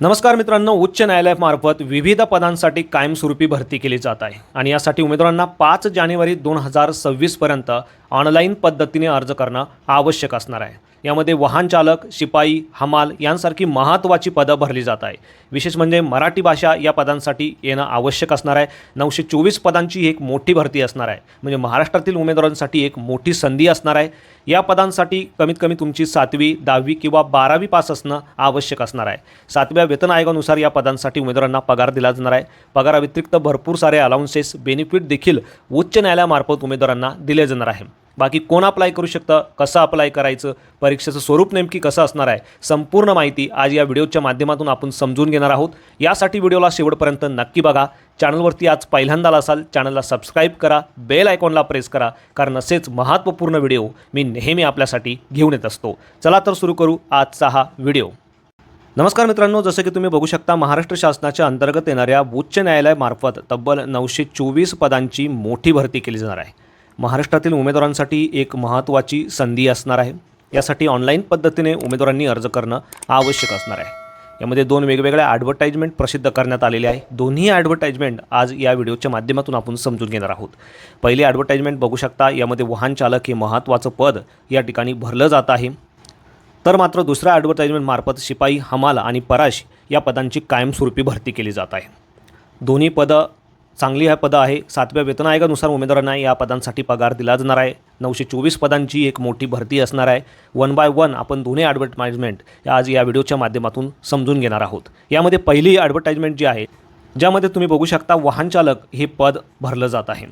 नमस्कार मित्रांनो उच्च न्यायालयामार्फत विविध पदांसाठी कायमस्वरूपी भरती केली जात आहे. आणि यासाठी उमेदवारांना पाच जानेवारी दोन हजार सव्वीसपर्यंत ऑनलाईन पद्धतीने अर्ज करणं आवश्यक असणार आहे. यामध्ये वाहन चालक शिपाई हमाल यांसारखी महत्त्वाची पदं भरली जात आहे विशेष म्हणजे मराठी भाषा या पदांसाठी येणं आवश्यक असणार आहे. नऊशे चोवीस पदांची एक मोठी भरती असणार आहे. म्हणजे महाराष्ट्रातील उमेदवारांसाठी एक मोठी संधी असणार आहे. या पदांसाठी कमीत कमी तुमची सातवी दहावी किंवा बारावी पास असणं आवश्यक असणार आहे. सातव्या वेतन आयोगानुसार या पदांसाठी उमेदवारांना पगार दिला जाणार आहे. पगाराव्यतिरिक्त भरपूर सारे अलाउन्सेस बेनिफिट देखील उच्च न्यायालयामार्फत उमेदवारांना दिले जाणार आहे. बाकी कोण अप्लाय करू शकतं कसं अप्लाय करायचं परीक्षेचं स्वरूप नेमकी कसं असणार आहे संपूर्ण माहिती आज या व्हिडिओच्या माध्यमातून आपण समजून घेणार आहोत. यासाठी व्हिडिओला शेवटपर्यंत नक्की बघा. चॅनलवरती आज पहिल्यांदा असाल चॅनलला सबस्क्राईब करा बेल आयकॉनला प्रेस करा कारण असेच महत्त्वपूर्ण व्हिडिओ मी नेहमी आपल्यासाठी घेऊन येत असतो. चला तर सुरू करू आजचा हा व्हिडिओ. नमस्कार मित्रांनो जसं की तुम्ही बघू शकता महाराष्ट्र शासनाच्या अंतर्गत येणाऱ्या उच्च न्यायालयामार्फत तब्बल नऊशे चोवीस पदांची मोठी भरती केली जाणार आहे. महाराष्ट्रातील उमेदवारांसाठी एक महत्त्वाची संधी असणार आहे. यासाठी ऑनलाईन पद्धतीने उमेदवारांनी अर्ज करणं आवश्यक असणार आहे. यामध्ये दोन वेगवेगळ्या ॲडव्हर्टाईजमेंट प्रसिद्ध करण्यात आलेले आहे. दोन्ही ॲडव्हर्टाईजमेंट आज या व्हिडिओच्या माध्यमातून आपण समजून घेणार आहोत. पहिली ॲडव्हर्टाईजमेंट बघू शकता यामध्ये वाहन चालक हे महत्त्वाचं पद या ठिकाणी भरलं जात आहे. तर मात्र दुसऱ्या ॲडव्हर्टाईजमेंटमार्फत शिपाई हमाल आणि पराश या पदांची कायमस्वरूपी भरती केली जात आहे. दोन्ही पदं चांगली ह्या पदं आहे. सातव्या वेतन आयोगानुसार उमेदवारांना या पदांसाठी पगार दिला जाणार आहे. नऊशे चोवीस पदांची एक मोठी भरती असणार आहे. वन बाय वन आपण दोन्ही ॲडव्हर्टाईजमेंट आज या व्हिडिओच्या माध्यमातून समजून घेणार आहोत. यामध्ये पहिली ॲडव्हर्टाईजमेंट जी आहे ज्यामध्ये तुम्ही बघू शकता वाहनचालक हे पद भरलं जात आहे.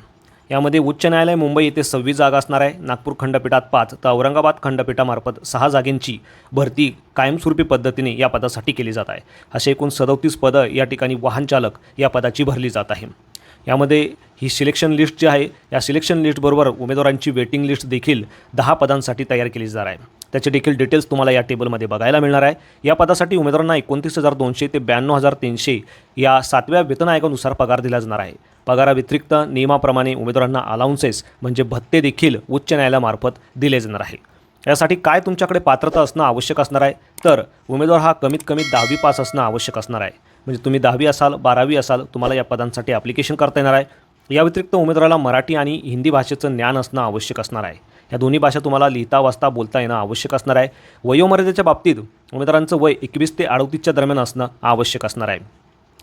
यामध्ये उच्च न्यायालय मुंबई येथे सव्वीस जागा असणार आहे. नागपूर खंडपीठात पाच तर औरंगाबाद खंडपीठामार्फत सहा जागेंची भरती कायमस्वरूपी पद्धतीने या पदासाठी केली जात आहे. असे एकूण सदोतीस पदं या ठिकाणी वाहनचालक या पदाची भरली जात आहे. यामध्ये ही सिलेक्शन लिस्ट जी आहे या सिलेक्शन लिस्टबरोबर उमेदवारांची वेटिंग लिस्ट देखील दहा पदांसाठी तयार केली जाणार आहे. त्याचे देखील डिटेल्स तुम्हाला या टेबलमध्ये बघायला मिळणार आहे. या पदासाठी उमेदवारांना एकोणतीस हजार दोनशे ते ब्याण्णव हजार तीनशे या सातव्या वेतन आयोगानुसार पगार दिला जाणार आहे. पगाराव्यतिरिक्त नियमाप्रमाणे उमेदवारांना अलाउन्सेस म्हणजे भत्ते देखील उच्च न्यायालयामार्फत दिले जाणार आहे. यासाठी काय तुमच्याकडे पात्रता असणं आवश्यक असणार आहे? तर उमेदवार हा कमीत कमी दहावी पास असणं आवश्यक असणार आहे. म्हणजे तुम्ही दहावी असाल बारावी असाल तुम्हाला या पदांसाठी ॲप्लिकेशन करता येणार आहे. या व्यतिरिक्त उमेदवाराला मराठी आणि हिंदी भाषेचं ज्ञान असणं आवश्यक असणार आहे. या दोन्ही भाषा तुम्हाला लिहिता वाचता बोलता येणं आवश्यक असणार आहे. वयोमर्यादेच्या बाबतीत उमेदवारांचं वय एकवीस ते अडतीसच्या दरम्यान असणं आवश्यक असणार आहे.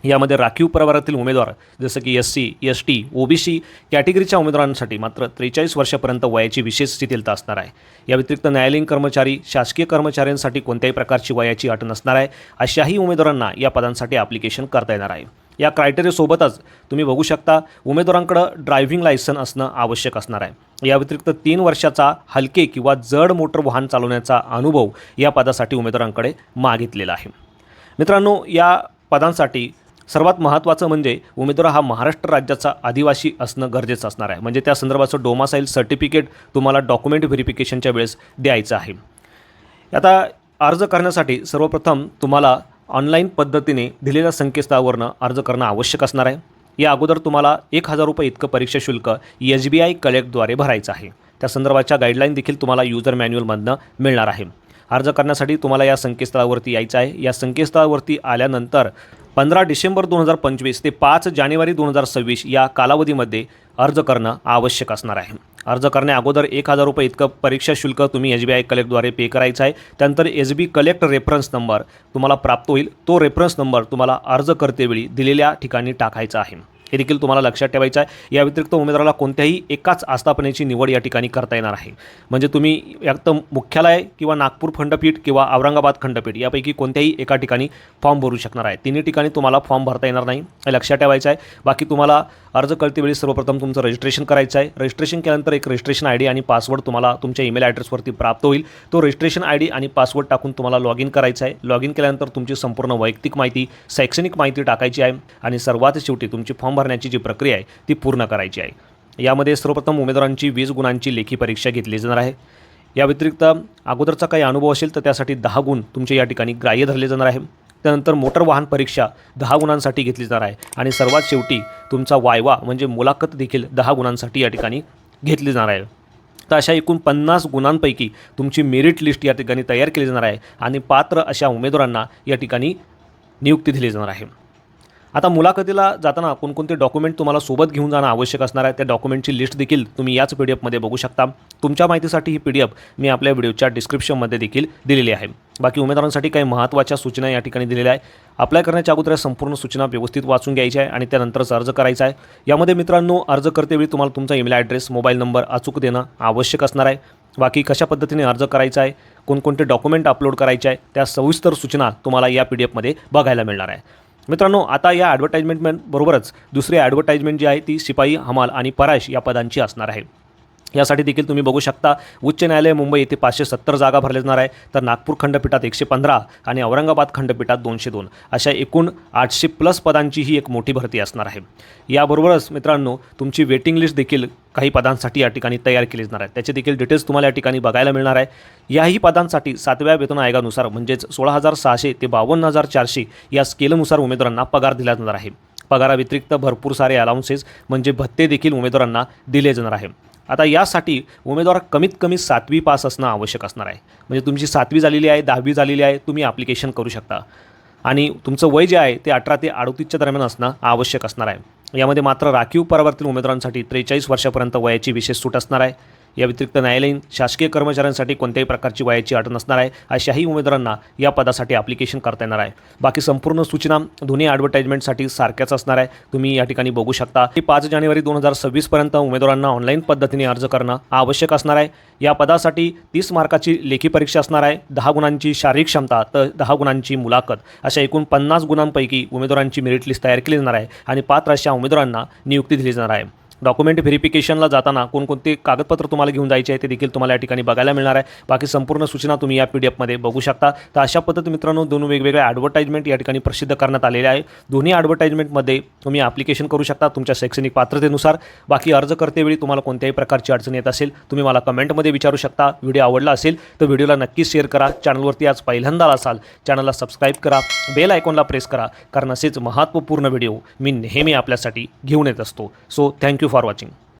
यामध्ये राखीव प्रवारातील उमेदवार जसं की S C S T O B C कॅटेगरीच्या उमेदवारांसाठी मात्र त्रेचाळीस वर्षापर्यंत वयाची विशेष शिथिलता असणार आहे. या व्यतिरिक्त न्यायालयीन कर्मचारी शासकीय कर्मचाऱ्यांसाठी कोणत्याही प्रकारची वयाची अट नसणार आहे अशाही उमेदवारांना या पदांसाठी ॲप्लिकेशन करता येणार आहे. या क्रायटेरियासोबतच तुम्ही बघू शकता उमेदवारांकडं ड्रायव्हिंग लायसन असणं आवश्यक असणार आहे. या व्यतिरिक्त तीन वर्षाचा हलके किंवा जड मोटर वाहन चालवण्याचा अनुभव या पदासाठी उमेदवारांकडे मागितलेला आहे. मित्रांनो या पदांसाठी सर्वात महत्त्वाचं म्हणजे उमेदवार हा महाराष्ट्र राज्याचा आदिवासी असणं गरजेचं असणार आहे. म्हणजे त्या संदर्भाचं डोमासाईल सर्टिफिकेट तुम्हाला डॉक्युमेंट व्हेरिफिकेशनच्या वेळेस द्यायचं आहे. आता अर्ज करण्यासाठी सर्वप्रथम तुम्हाला ऑनलाईन पद्धतीने दिलेल्या संकेतस्थळावरनं अर्ज करणं आवश्यक असणार आहे. या अगोदर तुम्हाला एक हजार रुपये इतकं परीक्षा शुल्क एस बी आय कलेक्टद्वारे भरायचं आहे. त्या संदर्भाच्या गाईडलाईन देखील तुम्हाला युजर मॅन्युअलमधनं मिळणार आहे. अर्ज करण्यासाठी तुम्हाला या संकेतस्थळावरती यायचं आहे. या संकेतस्थळावरती आल्यानंतर पंधरा डिसेंबर दोन हजार पंचवीस ते पाच जानेवारी दोन हजार सव्वीस या कालावधीमध्ये अर्ज करणं आवश्यक असणार आहे. अर्ज करण्या अगोदर एक हजार रुपये इतकं परीक्षा शुल्क तुम्ही एस बी आय कलेक्टद्वारे पे करायचं आहे. त्यानंतर S B collect reference number तुम्हाला प्राप्त होईल. तो रेफरन्स नंबर तुम्हाला अर्ज करतेवेळी दिलेल्या ठिकाणी टाकायचा आहे. हे देखील तुम्हाला लक्षात ठेवायचं आहे. या व्यतिरिक्त उमेदवाराला कोणत्याही एकाच आस्थापनेची निवड या ठिकाणी करता येणार आहे. म्हणजे तुम्ही फक्त मुख्यालय किंवा नागपूर खंडपीठ किंवा औरंगाबाद खंडपीठ यापैकी कोणत्याही एका ठिकाणी फॉर्म भरू शकणार आहे. तिन्ही ठिकाणी तुम्हाला फॉर्म भरता येणार नाही. हे लक्षात ठेवायचं आहे. बाकी तुम्हाला अर्ज करतेवेळी सर्वप्रथम तुमचं रजिस्ट्रेशन करायचं आहे. रजिस्ट्रेशन केल्यानंतर एक रजिस्ट्रेशन आय डी आणि पासवर्ड तुम्हाला तुमच्या ईमेल ॲड्रेसवरती प्राप्त होईल. तो रजिस्ट्रेशन आय डी आणि पासवर्ड टाकून तुम्हाला लॉग इन करायचं आहे. लॉग इन केल्यानंतर तुमची संपूर्ण वैयक्तिक माहिती शैक्षणिक माहिती टाकायची आहे आणि सर्वात शेवटी तुमची फॉर्म भरण्याची जी प्रक्रिया आहे ती पूर्ण करायची आहे. यामध्ये सर्वप्रथम उमेदवारांची वीस गुणांची लेखी परीक्षा घेतली जाणार आहे. या व्यतिरिक्त अगोदरचा काही अनुभव असेल तर त्यासाठी दहा गुण तुमचे या ठिकाणी ग्राह्य धरले जाणार आहे. त्यानंतर मोटर वाहन परीक्षा दहा गुणांसाठी घेतली जाणार आहे आणि सर्वात शेवटी तुमचा वायवा म्हणजे मुलाखत देखील दहा गुणांसाठी या ठिकाणी घेतली जाणार आहे. तर अशा एकूण पन्नास गुणांपैकी तुमची मेरिट लिस्ट या ठिकाणी तयार केली जाणार आहे आणि पात्र अशा उमेदवारांना या ठिकाणी नियुक्ती दिली जाणार आहे. आता मुलाखतीला जाताना कोणकोणते डॉक्युमेंट तुम्हाला सोबत घेऊन जाणं आवश्यक असणार आहे त्या डॉक्युमेंटची लिस्ट देखील तुम्ही याच पी डी एफमध्ये बघू शकता. तुमच्या माहितीसाठी ही पी डी एफ मी आपल्या व्हिडिओच्या डिस्क्रिप्शनमध्ये देखील दिलेली आहे. बाकी उमेदवारांसाठी काही महत्त्वाच्या सूचना या ठिकाणी दिलेल्या आहे अप्लाय करण्याच्या अगोदर संपूर्ण सूचना व्यवस्थित वाचून घ्यायच्या आहे आणि त्यानंतरच अर्ज करायचा आहे. यामध्ये मित्रांनो अर्ज करतेवेळी तुम्हाला तुमचा ईमेल ॲड्रेस मोबाईल नंबर अचूक देणं आवश्यक असणार आहे. बाकी कशा पद्धतीने अर्ज करायचा आहे कोणकोणते डॉक्युमेंट अपलोड करायचे आहे त्या सविस्तर सूचना तुम्हाला या पी डी एफमध्ये बघायला मिळणार आहे. मित्रांनो आता या ॲडव्हर्टाईजमेंट बरोबरच दुसरी ॲडव्हर्टाईजमेंट जी आहे ती शिपाई हमाल आणि पराश या पदांची असणार आहे. यासाठी देखील तुम्ही बघू शकता उच्च न्यायालय मुंबई येथे पाचशे सत्तर जागा भरले जाणार आहे तर नागपूर खंडपीठात एकशे पंधरा आणि औरंगाबाद खंडपीठात दोनशे दोन. अशा एकूण आठशे प्लस पदांची ही एक मोठी भरती असणार आहे. याबरोबरच मित्रांनो तुमची वेटिंग लिस्ट देखील काही पदांसाठी या ठिकाणी तयार केली जाणार आहे. त्याचे देखील डिटेल्स तुम्हाला या ठिकाणी बघायला मिळणार आहे. याही पदांसाठी सातव्या वेतन आयोगानुसार म्हणजेच सोळा हजार सहाशे ते बावन्न हजार चारशे या स्केलनुसार उमेदवारांना पगार दिला जाणार आहे. पगाराव्यतिरिक्त भरपूर सारे अलाउन्सेस म्हणजे भत्ते देखील उमेदवारांना दिले जाणार आहे. आता यासाठी उमेदवार कमीत कमी सातवी पास असणं आवश्यक असणार आहे. म्हणजे तुमची सातवी झालेली आहे दहावी झालेली आहे तुम्ही ॲप्लिकेशन करू शकता. आणि तुमचं वय जे आहे ते अठरा ते अडतीसच्या दरम्यान असणं आवश्यक असणार आहे. यामध्ये मात्र राखीव परावर्तीत उमेदवारांसाठी त्रेचाळीस वर्षापर्यंत वयाची विशेष सूट असणार आहे. या व्यतिरिक्त न्यायालयीन शासकीय कर्मचाऱ्यांसाठी कोणत्याही प्रकारची वयाची अट नसणार आहे. अशाही उमेदवारांना या पदासाठी ॲप्लिकेशन करता येणार आहे. बाकी संपूर्ण सूचना दोन्ही ॲडव्हर्टाईजमेंटसाठी सारख्याच असणार आहे. तुम्ही या ठिकाणी बघू शकता की पाच जानेवारी दोन हजार सव्वीसपर्यंत उमेदवारांना ऑनलाईन पद्धतीने अर्ज करणं आवश्यक असणार आहे. या पदासाठी तीस मार्काची लेखी परीक्षा असणार आहे. दहा गुणांची शारीरिक क्षमता तर दहा गुणांची मुलाखत अशा एकूण पन्नास गुणांपैकी उमेदवारांची मेरिट लिस्ट तयार केली जाणार आहे आणि पात्र अशा उमेदवारांना नियुक्ती दिली जाणार आहे. डॉक्युमेंट व्हेरिफिकेशनला जाताना कोणकोणते कागदपत्र तुम्हाला घेऊन जायचे आहे ते देखील तुम्हाला या ठिकाणी बघायला मिळणार आहे. बाकी संपूर्ण सूचना तुम्ही या पी डी एफमध्ये बघू शकता. तर अशा पद्धती मित्रांनो दोन वेगवेगळ्या ॲडव्हर्टाईजमेंट या ठिकाणी प्रसिद्ध करण्यात आलेले आहे दोन्ही ॲडव्हर्टाईजमेंटमध्ये तुम्ही ॲप्लिकेशन करू शकता तुमच्या शैक्षणिक पात्रतेनुसार. बाकी अर्ज करतेवेळी तुम्हाला कोणत्याही प्रकारची अडचण येत असेल तुम्ही मला कमेंटमध्ये विचारू शकता. व्हिडिओ आवडला असेल तर व्हिडिओला नक्कीच शेअर करा. चॅनलवरती आज पहिल्यांदा असाल चॅनलला सबस्क्राईब करा. बेल आयकॉनला प्रेस करा कारण असेच महत्त्वपूर्ण व्हिडिओ मी नेहमी आपल्यासाठी घेऊन येत असतो. So thank you for watching.